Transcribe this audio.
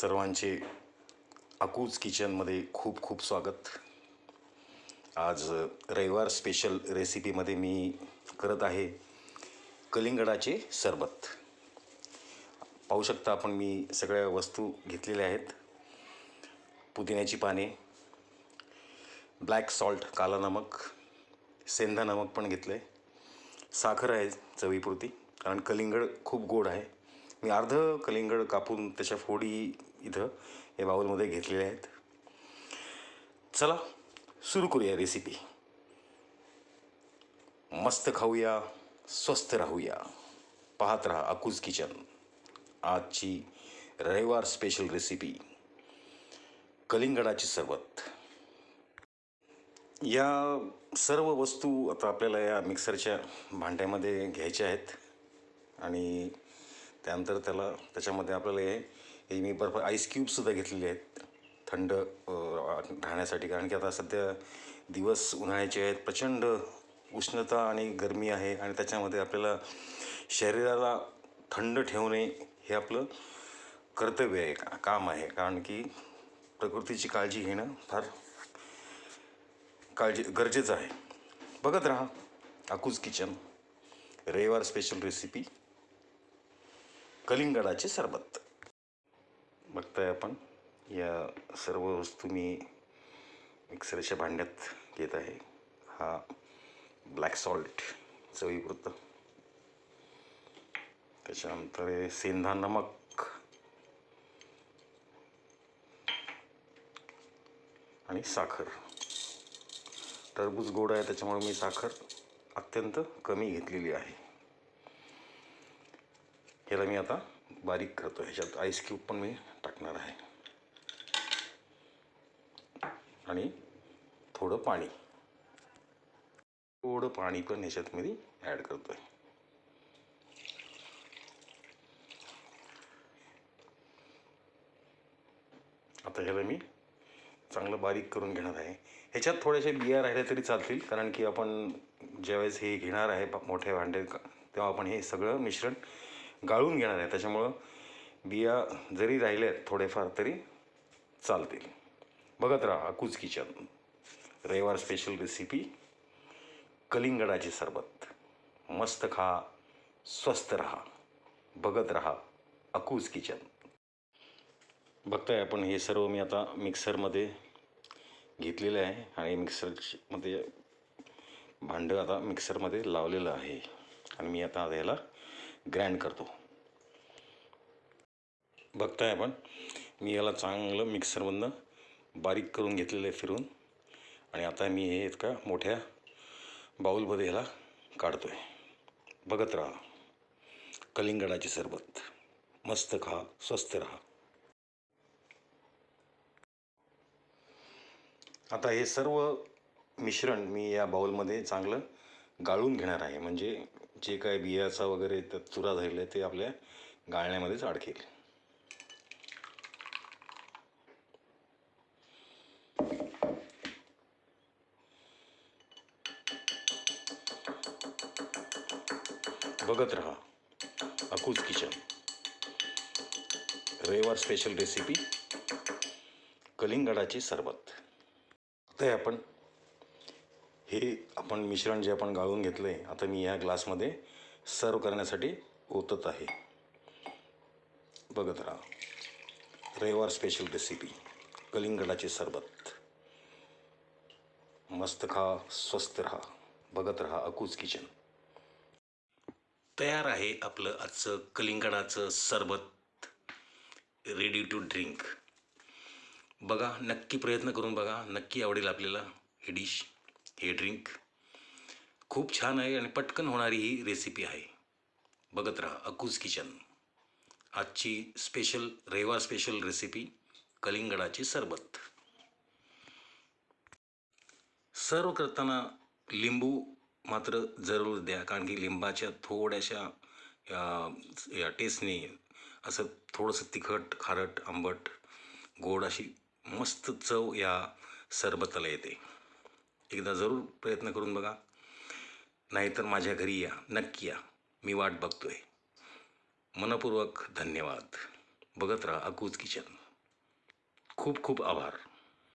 सर्वांचे अकूज किचनमध्ये खूप खूप स्वागत. आज रविवार स्पेशल रेसिपीमध्ये मी करत आहे कलिंगडाचे सरबत. पाहू शकता आपण मी सगळ्या वस्तू घेतलेल्या आहेत. पुदिन्याची पाने ब्लॅक सॉल्ट काला नमक सेंधा नमक पण घेतलं आहे साखर आहे चवीपुरती कारण कलिंगड खूप गोड आहे. मी अर्ध कलिंगड कापून त्याच्या फोडी इथं या बाउलमध्ये घेतलेले आहेत. चला सुरू करूया रेसिपी मस्त खाऊया स्वस्त राहूया. पाहत राहा अकूज किचन आजची रविवार स्पेशल रेसिपी कलिंगडाची सरबत. या सर्व वस्तू आता आपल्याला या मिक्सरच्या भांड्यामध्ये घ्यायच्या आहेत. आणि त्यानंतर त्याला त्याच्यामध्ये आपल्याला हे हे मी बर्फ आईस क्यूबसुद्धा घेतलेले आहेत. थंड राहण्यासाठी. कारण की आता सध्या दिवस उन्हाळ्याचे आहेत प्रचंड उष्णता आणि गरमी आहे आणि त्याच्यामध्ये आपल्याला शरीराला थंड ठेवणे हे आपलं कर्तव्य आहे का- काम आहे. कारण की प्रकृतीची काळजी घेणं फार काळजी गरजेचं आहे. बघत राहा अकूज किचन रविवार स्पेशल रेसिपी कलिंगडाचे सरबत. बघताय आपण. या सर्व वस्तू मी मिक्सरच्या भांड्यात घेत आहे. हा ब्लॅक सॉल्ट चवीपुरतं. त्याच्यानंतर सेंधा नमक. आणि साखर. टरबूज गोड आहे त्याच्यामुळे मी साखर अत्यंत कमी घेतलेली आहे. ह्याला मी आता बारीक करतो ह्याच्यात आईस क्यूब पण मी टाकणार आहे. आणि थोडं पाणी. थोडं पाणी पण ह्याच्यात मी ॲड करतो आहे आता ह्याला मी चांगलं बारीक करून घेणार आहे. ह्याच्यात थोड्याशा बिया राहिल्या तरी चालतील कारण की आपण ज्यावेळेस हे घेणार आहे मोठे भांडे तेव्हा आपण हे सगळं मिश्रण गाळून घेणार आहे. त्याच्यामुळं बिया जरी राहिल्यात थोडेफार तरी चालतील. बघत राहा अकूज किचन रविवार स्पेशल रेसिपी कलिंगडाचे सरबत. मस्त खा स्वस्त रहा. बघत राहा अकूज किचन. बघताय आपण हे सर्व मी आता मिक्सरमध्ये घेतलेलं आहे आणि मिक्सरमध्ये भांडं आता मिक्सरमध्ये लावलेलं आहे. आणि मी आता याला ग्रँड करतो. बघताय आपण. मी याला चांगलं मिक्सरमधनं बारीक करून घेतलेलं आहे फिरून आणि आता मी हे इतका मोठ्या बाऊलमध्ये ह्याला काढतो आहे बघत राहा. कलिंगडाचे सरबत. मस्त खा स्वस्त राहा. आता हे सर्व मिश्रण मी या बाउलमध्ये चांगलं गाळून घेणार आहे. म्हणजे जे काय बियाचा वगैरे तर चुरा झालेला आहे ते आपल्या गाळण्यामध्येच अडकेल. बघत राहा. अकूज किचन रविवार स्पेशल रेसिपी कलिंगडाचे सरबत. आता आपण हे आपण मिश्रण जे आपण गाळून घेतलं आहे आता मी या ग्लासमध्ये सर्व करण्यासाठी ओतत आहे. बघत राहा. रविवार स्पेशल रेसिपी कलिंगडाचे सरबत. मस्त खा स्वस्त रहा. बघत रहा अकूज किचन तयार आहे आपलं आजचं कलिंगडाचं सरबत रेडी टू ड्रिंक बघा नक्की प्रयत्न करून बघा नक्की आवडेल आपल्याला ही डिश हे ड्रिंक खूप छान आहे आणि पटकन होणारी ही रेसिपी आहे. बघत राहा अकूज किचन. आजची स्पेशल रविवार स्पेशल रेसिपी कलिंगडाची सरबत. सर्व करताना लिंबू मात्र जरूर द्या कारण की लिंबाच्या थोड्याशा या- या टेस्टने असं थोडंसं तिखट खारट आंबट गोड अशी मस्त चव या सरबताला येते. एकदा जरूर प्रयत्न करून बघा. नाहीतर माझ्या घरी या नक्की या. मी वाट बघतोय. मनपूर्वक धन्यवाद. बघत राहा अकूज किचन. खूप खूप आभार.